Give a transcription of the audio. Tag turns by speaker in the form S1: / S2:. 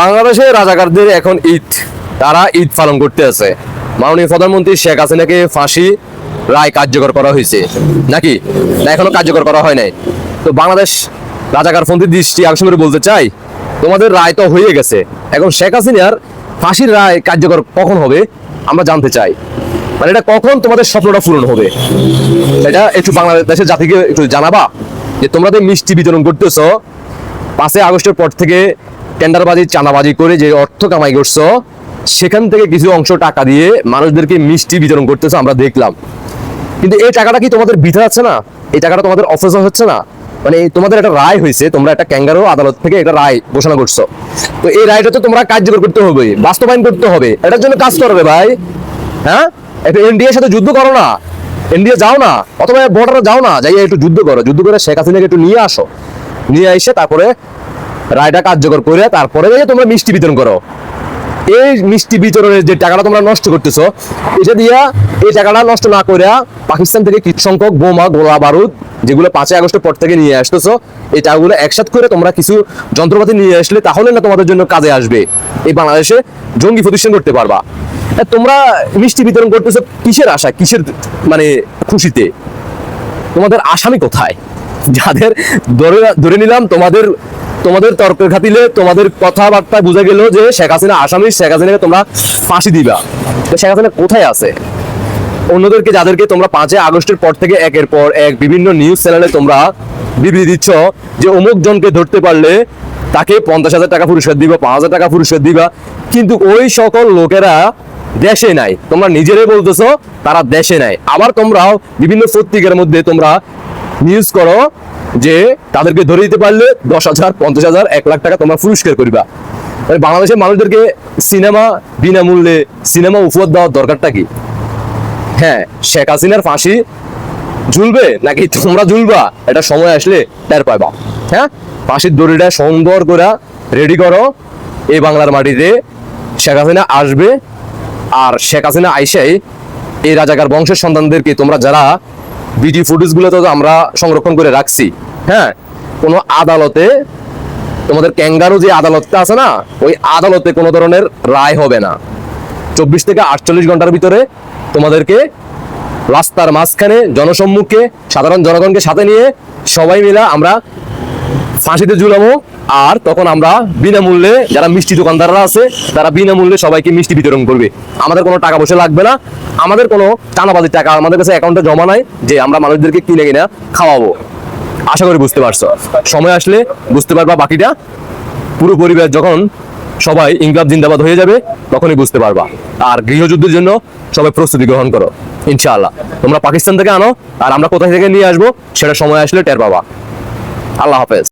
S1: বাংলাদেশে রাজাকারদের এখন ঈদ। তারা ঈদ পালন করতে আছে। মাননীয় প্রধানমন্ত্রী শেখ হাসিনাকে ফাঁসি রায় কার্যকর করা হয়েছে। নাকি? না, এখনও কার্যকর করা হয় নাই। তো বাংলাদেশ রাজাকারপন্থী দৃষ্টি আকর্ষণ করে বলতে চাই, তোমাদের রায় তো হয়ে গেছে। এখন শেখ হাসিনার ফাঁসির রায় কার্যকর কখন হবে, আমরা জানতে চাই। মানে এটা কখন তোমাদের স্বপ্নটা পূরণ হবে? এটা একটু বাংলাদেশের জাতিকে একটু জানাবা যে তোমরা যে মিষ্টি বিতরণ করতেছো, পাঁচই আগস্টের পর থেকে টেন্ডারবাজি, চাঁদাবাজি করে যে অর্থ কামাই করছ, সেখান থেকে কিছু অংশ টাকা দিয়ে মানুষদেরকে মিষ্টি বিতরণ করতেছো আমরা দেখলাম। কিন্তু এই টাকাটা কি তোমাদের বিধা যাচ্ছে না? এই টাকাটা তোমাদের অফিসার হচ্ছে না? মানে তোমাদের একটা রায় হয়েছে, তোমরা একটা ক্যাঙ্গারো আদালত থেকে একটা রায় ঘোষণা করছ। তো এই রায়টা তো তোমরা কার্যকর করতে হবে, বাস্তবায়ন করতে হবে। এটার জন্য কাজ করবে ভাই। হ্যাঁ? একটু এনডিএর সাথে যুদ্ধ করো না। এনডিএ যাও না, অথবা বর্ডারে যাও না যাই একটু যুদ্ধ করো। যুদ্ধ করে শেখ হাসিনাকে একটু নিয়ে আসো। নিয়ে এসে তারপরে রায়টা কার্যকর করে তারপরে তোমরা মিষ্টি বিতরণ করো। এই মিষ্টি বিতরণের যে টাকাটা তোমরা নষ্ট করতেছো, এটা দিয়া এই টাকাটা নষ্ট না করে পাকিস্তান থেকে কিছু সংখ্যক বোমা, গোলা বারুদ যেগুলো পাঁচই আগস্টের পর থেকে নিয়ে আসতেছো, এই টাকাগুলো একসাথ করে তোমরা কিছু যন্ত্রপাতি নিয়ে আসলে তাহলে না তোমাদের জন্য কাজে আসবে। এই বাংলাদেশে জঙ্গি প্রতিষ্ঠান করতে পারবা। তোমরা মিষ্টি বিতরণ করতেছো কিসের আশা? কিসের মানে খুশিতে? তোমাদের আসামি কোথায়? যাদের ধরে ধরে নিলাম তোমাদের তোমাদের তর্কের খাতিলে তোমাদের কথাবার্তা বুঝে গেল যে শেখ হাসিনা আসামি, শেখ হাসিনাকে তোমরা ফাঁসি দিবা। তো শেখ হাসিনা কোথায় আছে? অন্যদেরকে, যাদেরকে তোমরা পাঁচই আগস্টের পর থেকে একের পর এক বিভিন্ন নিউজ চ্যানেলে তোমরা বিবৃতি দিচ্ছ যে অমুক জনকে ধরতে পারলে তাকে পঞ্চাশ হাজার টাকা পুরস্কার দিবা, পাঁচ হাজার টাকা পুরস্কার দিবা। কিন্তু ওই সকল লোকেরা দেশে নাই। তোমরা নিজেরাই বলতেছো, তারা দেশে নাই। আবার তোমরাও বিভিন্ন পত্রিকার মধ্যে তোমরা নিউজ করো যে তাদেরকে ধরে দিতে পারলে দশ হাজার, পঞ্চাশ হাজার, এক লাখ টাকা তোমরা পুরস্কার করিবা। মানে বাংলাদেশের মানুষদেরকে সিনেমা বিনামূল্যে সিনেমা উপহার দেওয়ার দরকারটা কি? হ্যাঁ শেখ হাসিনার ফাঁসি ঝুলবে নাকি তোমরা ঝুলবা? এটা সময় আসলে টের পাইবা। হ্যাঁ ফাঁসির দড়িটা সুন্দর করে রেডি করো। এই বাংলার মাটিতে শেখ হাসিনা আসবে। আর শেখ হাসিনা আইসাই এই রাজাকার বংশের সন্তানদেরকে তোমরা যারা ভিডিও ফুটেজগুলো তো আমরা সংরক্ষণ করে রাখছি। হ্যাঁ কোনো আদালতে তোমাদের ক্যাঙ্গারু যে আদালতটা আছে না, ওই আদালতে কোনো ধরনের রায় হবে না। চব্বিশ থেকে আটচল্লিশ ঘণ্টার ভিতরে তোমাদেরকে রাস্তার মাঝখানে জনসম্মুখে সাধারণ জনগণকে সাথে নিয়ে সবাই মিলে আমরা ফাঁসিতে ঝুলাবো। আর তখন আমরা বিনামূল্যে যারা মিষ্টি দোকানদাররা আছে, তারা বিনামূল্যে সবাইকে মিষ্টি বিতরণ করবে। আমাদের কোনো টাকা পয়সা লাগবে না। আমাদের কোনো টানাবাজির টাকা, আমাদের কাছে অ্যাকাউন্টে জমা নাই যে আমরা মানুষদেরকে কিনে কিনে খাওয়াবো। আশা করি বুঝতে পারছ। সময় আসলে বুঝতে পারবা বাকিটা। পুরো পরিবার যখন সবাই ইনকলাব জিন্দাবাদ হয়ে যাবে, তখনই বুঝতে পারবা। আর গৃহযুদ্ধের জন্য সবাই প্রস্তুতি গ্রহণ করো, ইনশাআল্লাহ। তোমরা পাকিস্তান থেকে আনো, আর আমরা কোথায় থেকে নিয়ে আসব, সেটা সময় আসলে টের পাবা। আল্লাহ হাফেজ।